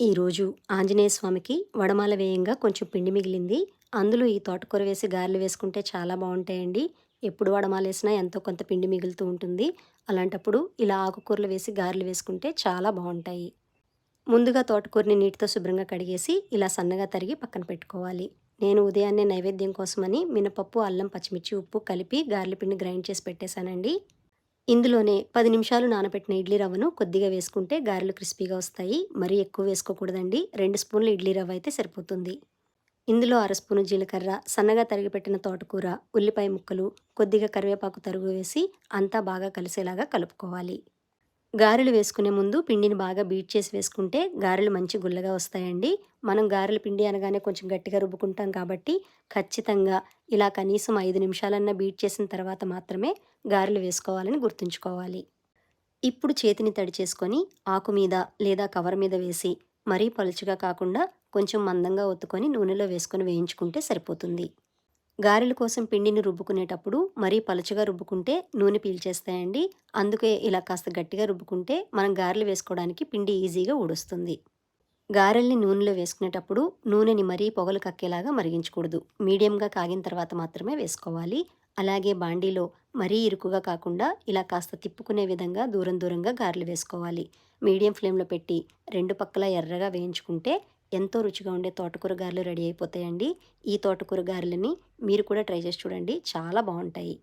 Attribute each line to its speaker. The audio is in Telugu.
Speaker 1: ఈరోజు ఆంజనేయ స్వామికి వడమాల వేయంగా కొంచెం పిండి మిగిలింది. అందులో ఈ తోటకూర వేసి గారెలు వేసుకుంటే చాలా బాగుంటాయండి. ఎప్పుడు వడమాల వేసినా ఎంతో కొంత పిండి మిగులుతూ ఉంటుంది. అలాంటప్పుడు ఇలా ఆకుకూరలు వేసి గారెలు వేసుకుంటే చాలా బాగుంటాయి. ముందుగా తోటకూరని నీటితో శుభ్రంగా కడిగేసి ఇలా సన్నగా తరిగి పక్కన పెట్టుకోవాలి. నేను ఉదయాన్నే నైవేద్యం కోసమని మినపప్పు అల్లం పచ్చిమిర్చి ఉప్పు కలిపి గారెల పిండి గ్రైండ్ చేసి పెట్టేశానండి. ఇందులోనే పది నిమిషాలు నానబెట్టిన ఇడ్లీ రవ్వను కొద్దిగా వేసుకుంటే గారెలు క్రిస్పీగా వస్తాయి. మరీ ఎక్కువ వేసుకోకూడదండి. రెండు స్పూన్లు ఇడ్లీ రవ్వ అయితే సరిపోతుంది. ఇందులో అర స్పూను జీలకర్ర సన్నగా తరిగిపెట్టిన తోటకూర ఉల్లిపాయ ముక్కలు కొద్దిగా కరివేపాకు తరుగు వేసి అంతా బాగా కలిసేలాగా కలుపుకోవాలి. గారెలు వేసుకునే ముందు పిండిని బాగా బీట్ చేసి వేసుకుంటే గారెలు మంచి గుల్లగా వస్తాయండి. మనం గారెల పిండి అనగానే కొంచెం గట్టిగా రుబ్బుకుంటాం కాబట్టి ఖచ్చితంగా ఇలా కనీసం ఐదు నిమిషాలన్నా బీట్ చేసిన తర్వాత మాత్రమే గారెలు వేసుకోవాలని గుర్తుంచుకోవాలి. ఇప్పుడు చేతిని తడి చేసుకొని ఆకు మీద లేదా కవర్ మీద వేసి మరీ పలుచగా కాకుండా కొంచెం మందంగా ఒత్తుకొని నూనెలో వేసుకొని వేయించుకుంటే సరిపోతుంది. గారెల కోసం పిండిని రుబ్బుకునేటప్పుడు మరీ పలుచగా రుబ్బుకుంటే నూనె పీల్చేస్తాయండి. అందుకే ఇలా కాస్త గట్టిగా రుబ్బుకుంటే మనం గారెలు వేసుకోవడానికి పిండి ఈజీగా ఊడుస్తుంది. గారెల్ని నూనెలో వేసుకునేటప్పుడు నూనెని మరీ పొగలు కక్కేలాగా మరిగించకూడదు. మీడియంగా కాగిన తర్వాత మాత్రమే వేసుకోవాలి. అలాగే బాండీలో మరీ ఇరుకుగా కాకుండా ఇలా కాస్త తిప్పుకునే విధంగా దూరం దూరంగా గారెలు వేసుకోవాలి. మీడియం ఫ్లేమ్లో పెట్టి రెండు పక్కల ఎర్రగా వేయించుకుంటే ఎంతో రుచిగా ఉండే తోటకూర గారెలు రెడీ అయిపోతాయండి. ఈ తోటకూర గారెలని మీరు కూడా ట్రై చేసి చూడండి. చాలా బాగుంటాయి.